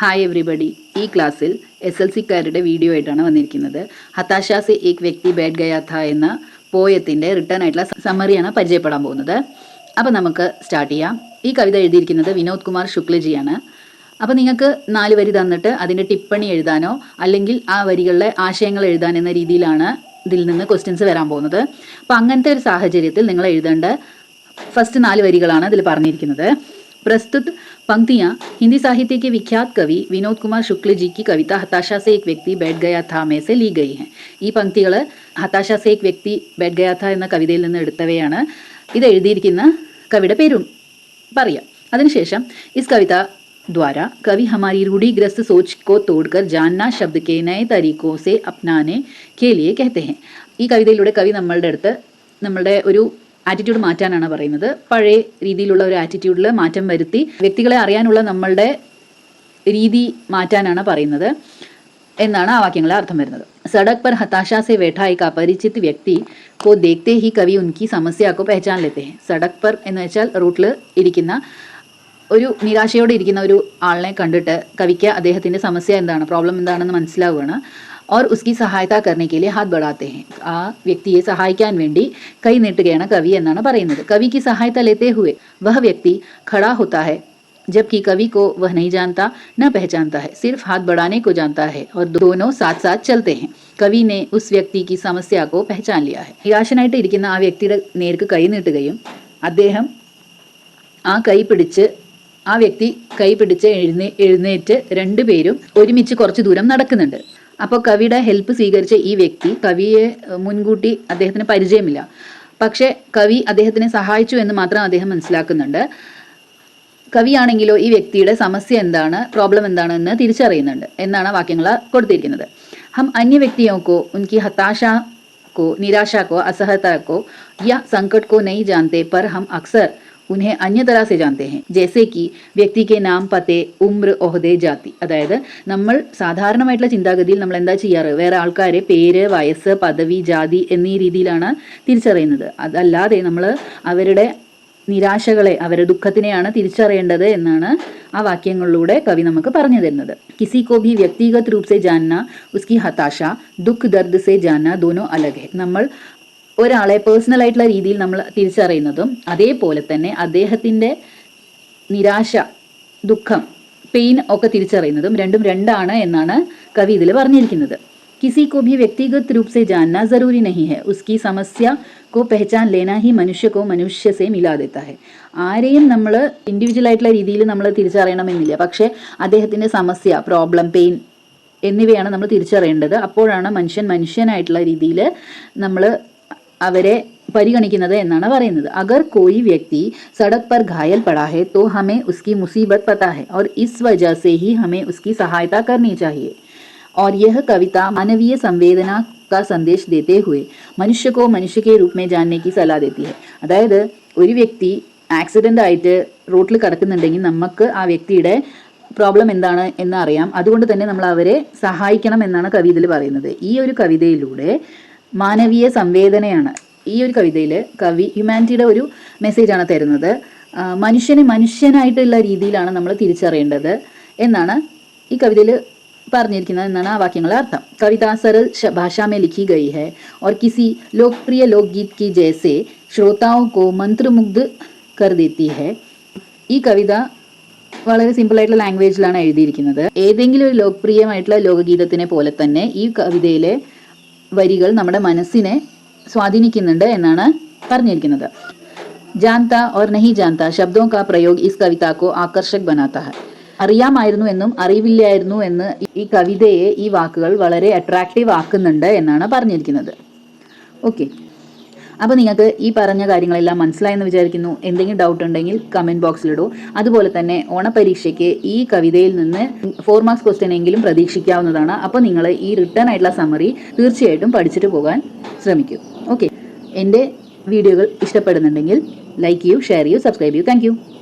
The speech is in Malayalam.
ഹായ് എവറിബഡി ഈ ക്ലാസ്സിൽ എസ് എൽ സിക്കാരുടെ വീഡിയോ ആയിട്ടാണ് വന്നിരിക്കുന്നത്. ഹതാശാസെ ഏക് വ്യക്തി ബാഡ് ഗയാഥ എന്ന പോയത്തിന്റെ റിട്ടേൺ ആയിട്ടുള്ള സമ്മറിയാണ് പരിചയപ്പെടാൻ പോകുന്നത്. അപ്പോൾ നമുക്ക് സ്റ്റാർട്ട് ചെയ്യാം. ഈ കവിത എഴുതിയിരിക്കുന്നത് വിനോദ് കുമാർ ശുക്ലജിയാണ്. അപ്പോൾ നിങ്ങൾക്ക് നാല് വരി തന്നിട്ട് അതിന്റെ ടിപ്പണി എഴുതാനോ അല്ലെങ്കിൽ ആ വരികളിലെ ആശയങ്ങൾ എഴുതാൻ എന്ന രീതിയിലാണ് ഇതിൽ നിന്ന് ക്വസ്റ്റ്യൻസ് വരാൻ പോകുന്നത്. അപ്പോൾ അങ്ങനത്തെ ഒരു സാഹചര്യത്തിൽ നിങ്ങൾ എഴുതേണ്ട ഫസ്റ്റ് നാല് വരികളാണ് ഇതിൽ പറഞ്ഞിരിക്കുന്നത്. പ്രസ്തുത് पंक्तियां हिंदी साहित्य के विख्यात कवि विनोद कुमार शुक्ल जी की कविता हताशा से एक व्यक्ति बैठ गया था में से ली गई हैं ഈ പങ്ക്തികൾ ഹതാശ സെ ഏക് വ്യക്തി ബെഡ് ഗയാ ഥ എന്ന കവിതയിൽ നിന്ന് എടുത്തവയാണ് ഇത് എഴുതിയിരിക്കുന്ന കവിയുടെ പേരും പറയാം അതിനുശേഷം ഇസ് കവിത द्वारा कवि हमारी रूढ़िग्रस्त सोच को तोड़कर जानना शब्द के नए तरीकों से अपनाने के लिए कहते हैं ഈ കവിതയിലൂടെ കവി നമ്മളുടെ അടുത്ത് നമ്മളുടെ ഒരു ആറ്റിറ്റ്യൂഡ് മാറ്റാനാണ് പറയുന്നത് പഴയ രീതിയിലുള്ള ഒരു ആറ്റിറ്റ്യൂഡിൽ മാറ്റം വരുത്തി വ്യക്തികളെ അറിയാനുള്ള നമ്മളുടെ രീതി മാറ്റാനാണ് പറയുന്നത് എന്നാണ് ആ വാക്യങ്ങളെ അർത്ഥം വരുന്നത് സഡക് पर हताशा से बैठा एक अपरिचित व्यक्ति को देखते ही कवि उनकी समस्या को पहचान लेते हैं സഡക് पर എന്ന് വെച്ചാൽ റൂട്ടിൽ ഇരിക്കുന്ന ഒരു നിരാശയോടെ ഇരിക്കുന്ന ഒരു ആളിനെ കണ്ടിട്ട് കവിക്ക് അദ്ദേഹത്തിൻ്റെ സമസ്യ എന്താണ് പ്രോബ്ലം എന്താണെന്ന് മനസ്സിലാവുകയാണ് और उसकी സഹായത करने के लिए हाथ बढ़ाते हैं ആ വ്യക്തിയെ സഹായിക്കാൻ വേണ്ടി കൈ നീട്ടുകയാണ് കവി എന്നാണ് പറയുന്നത് കവി की सहायता लेते हुए वह व्यक्ति खड़ा होता है जबकि कवि को वह नहीं जानता न पहचानता है सिर्फ हाथ बढ़ाने को जानता है और दोनों साथ साथ चलते हैं കവി ने उस व्यक्ति की समस्या को पहचान लिया है നിരാശനായിട്ട് ഇരിക്കുന്ന ആ വ്യക്തിയുടെ നേർക്ക് കൈ നീട്ടുകയും അദ്ദേഹം ആ കൈ പിടിച്ച് ആ വ്യക്തി കൈ പിടിച്ച് എഴുന്നേ എഴുന്നേറ്റ് രണ്ടുപേരും ഒരുമിച്ച് കുറച്ച് ദൂരം നടക്കുന്നുണ്ട് അപ്പോൾ കവിയുടെ ഹെൽപ്പ് സ്വീകരിച്ച ഈ വ്യക്തി കവിയെ ഏഹ്, മുൻകൂട്ടി അദ്ദേഹത്തിന് പരിചയമില്ല പക്ഷേ കവി അദ്ദേഹത്തിനെ സഹായിച്ചു എന്ന് മാത്രം അദ്ദേഹം മനസ്സിലാക്കുന്നുണ്ട് കവിയാണെങ്കിലോ ഈ വ്യക്തിയുടെ സമസ്യ എന്താണ് പ്രോബ്ലം എന്താണെന്ന് തിരിച്ചറിയുന്നുണ്ട് എന്നാണ് വാക്യങ്ങൾ കൊടുത്തിരിക്കുന്നത് ഹം അന്യ വ്യക്തിയോ കോ ഉൻകി ഹതാശ को निराशा को असहता को या संकट को नहीं जानते पर हम अक्सर उन्हें अन्य तरह से जानते हैं जैसे कि വ്യക്തി के നാം പത്തെ ഉമ്ര ഒഹദെ ജാതി അതായത് നമ്മൾ സാധാരണമായിട്ടുള്ള ചിന്താഗതിയിൽ നമ്മൾ എന്താ ചെയ്യാറ് വേറെ ആൾക്കാരെ പേര് വയസ്സ് പദവി ജാതി എന്നീ രീതിയിലാണ് തിരിച്ചറിയുന്നത് അതല്ലാതെ നമ്മൾ അവരുടെ നിരാശകളെ അവരുടെ ദുഃഖത്തിനെയാണ് തിരിച്ചറിയേണ്ടത് എന്നാണ് ആ വാക്യങ്ങളിലൂടെ കവി നമുക്ക് പറഞ്ഞു തരുന്നത് കിസി കോ ഭി വ്യക്തിഗത് രൂപ സെ ജാന്ന ഉസ്കി ഹതാശ ദുഃഖ് ദർദ് സെ ജാന്ന ദോനോ അലഗ് ഹെ നമ്മൾ ഒരാളെ പേഴ്സണൽ ആയിട്ടുള്ള രീതിയിൽ നമ്മൾ തിരിച്ചറിയുന്നതും അതേപോലെ തന്നെ അദ്ദേഹത്തിൻ്റെ നിരാശ ദുഃഖം പെയിൻ ഒക്കെ തിരിച്ചറിയുന്നതും രണ്ടും രണ്ടാണ് എന്നാണ് കവി ഇതിൽ പറഞ്ഞിരിക്കുന്നത് किसी को भी व्यक्तिगत रूप से जानना जरूरी नहीं है उसकी समस्या को पहचान लेना ही मनुष्य को मनुष्य से मिला देता है ആരെയും നമ്മൾ ഇൻഡിവിജ്വൽ ആയിട്ടുള്ള രീതിയിൽ നമ്മൾ തിരിച്ചറിയണമെന്നില്ല പക്ഷേ അദ്ദേഹത്തിൻ്റെ സമസ്യ പ്രോബ്ലം പെയിൻ എന്നിവയാണ് നമ്മൾ തിരിച്ചറിയേണ്ടത് അപ്പോഴാണ് മനുഷ്യൻ മനുഷ്യനായിട്ടുള്ള രീതിയിൽ നമ്മൾ അവരെ പരിഗണിക്കുന്നത് എന്നാണ് പറയുന്നത്. അഗർ കോയി വ്യക്തി സടക് പർ घायल पड़ा है तो हमें उसकी मुसीबत पता है और इस वजह से ही हमें उसकी सहायता करनी चाहिए और यह कविता मानवीय संवेदना का സന്ദേശ് देते हुए മനുഷ്യ को മനുഷ്യ के रूप में जानने की सलाह देती है അതായത് ഒരു വ്യക്തി ആക്സിഡന്റ് ആയിട്ട് റോട്ടിൽ കിടക്കുന്നുണ്ടെങ്കിൽ നമുക്ക് ആ വ്യക്തിയുടെ പ്രോബ്ലം എന്താണ് എന്ന് അറിയാം. അതുകൊണ്ട് തന്നെ നമ്മൾ അവരെ സഹായിക്കണം എന്നാണ് കവിതയിൽ പറയുന്നത്. ഈ ഒരു കവിതയിലൂടെ മാനവീയ സംവേദനയാണ് ഈ ഒരു കവിതയിൽ കവി ഹ്യൂമാനിറ്റിയുടെ ഒരു മെസ്സേജാണ് തരുന്നത് ആ, മനുഷ്യനെ മനുഷ്യനായിട്ടുള്ള രീതിയിലാണ് നമ്മൾ തിരിച്ചറിയേണ്ടത് എന്നാണ് ഈ കവിതയിൽ പറഞ്ഞിരിക്കുന്നത് എന്നാണ് ആ വാക്യങ്ങളുടെ അർത്ഥം കവിത सरल श- भाषा में लिखी गई है और किसी लोकप्रिय लोकगीत की जैसे श्रोताओं को मंत्रमुग्ध कर देती है ഈ കവിത വളരെ സിമ്പിൾ ആയിട്ടുള്ള ലാംഗ്വേജിലാണ് എഴുതിയിരിക്കുന്നത് ഏതെങ്കിലും ഒരു ലോകപ്രിയമായിട്ടുള്ള ലോകഗീതത്തിനെ പോലെ തന്നെ ഈ കവിതയിലെ വരികൾ നമ്മുടെ മനസ്സിനെ സ്വാധീനിക്കുന്നുണ്ട് എന്നാണ് പറഞ്ഞിരിക്കുന്നത്. ജാന്ത ഓർ നഹി ജാന്ത ശബ്ദോ കാ പ്രയോഗ് ഈ കവിതാക്കോ ആകർഷക് ബനാത്ത അറിയാമായിരുന്നു എന്നും അറിവില്ലായിരുന്നു എന്ന് ഈ കവിതയെ ഈ വാക്കുകൾ വളരെ അട്രാക്റ്റീവ് ആക്കുന്നുണ്ട് എന്നാണ് പറഞ്ഞിരിക്കുന്നത്. ഓക്കെ അപ്പോൾ നിങ്ങൾക്ക് ഈ പറഞ്ഞ കാര്യങ്ങളെല്ലാം മനസ്സിലായെന്ന് വിചാരിക്കുന്നു. എന്തെങ്കിലും ഡൗട്ട് ഉണ്ടെങ്കിൽ കമന്റ് ബോക്സിലിടൂ അതുപോലെ തന്നെ ഓണപരീക്ഷയ്ക്ക് ഈ കവിതയിൽ നിന്ന് ഫോർ മാർക്സ് ക്വസ്റ്റ്യൻ എങ്കിലും പ്രതീക്ഷിക്കാവുന്നതാണ്. അപ്പോൾ നിങ്ങൾ ഈ റിട്ടേൺ ആയിട്ടുള്ള സമ്മറി തീർച്ചയായിട്ടും പഠിച്ചിട്ട് പോകാൻ ശ്രമിക്കൂ. ഓക്കെ എന്റെ വീഡിയോകൾ ഇഷ്ടപ്പെടുന്നുണ്ടെങ്കിൽ ലൈക്ക് ചെയ്യൂ ഷെയർ ചെയ്യൂ സബ്സ്ക്രൈബ് ചെയ്യൂ. താങ്ക്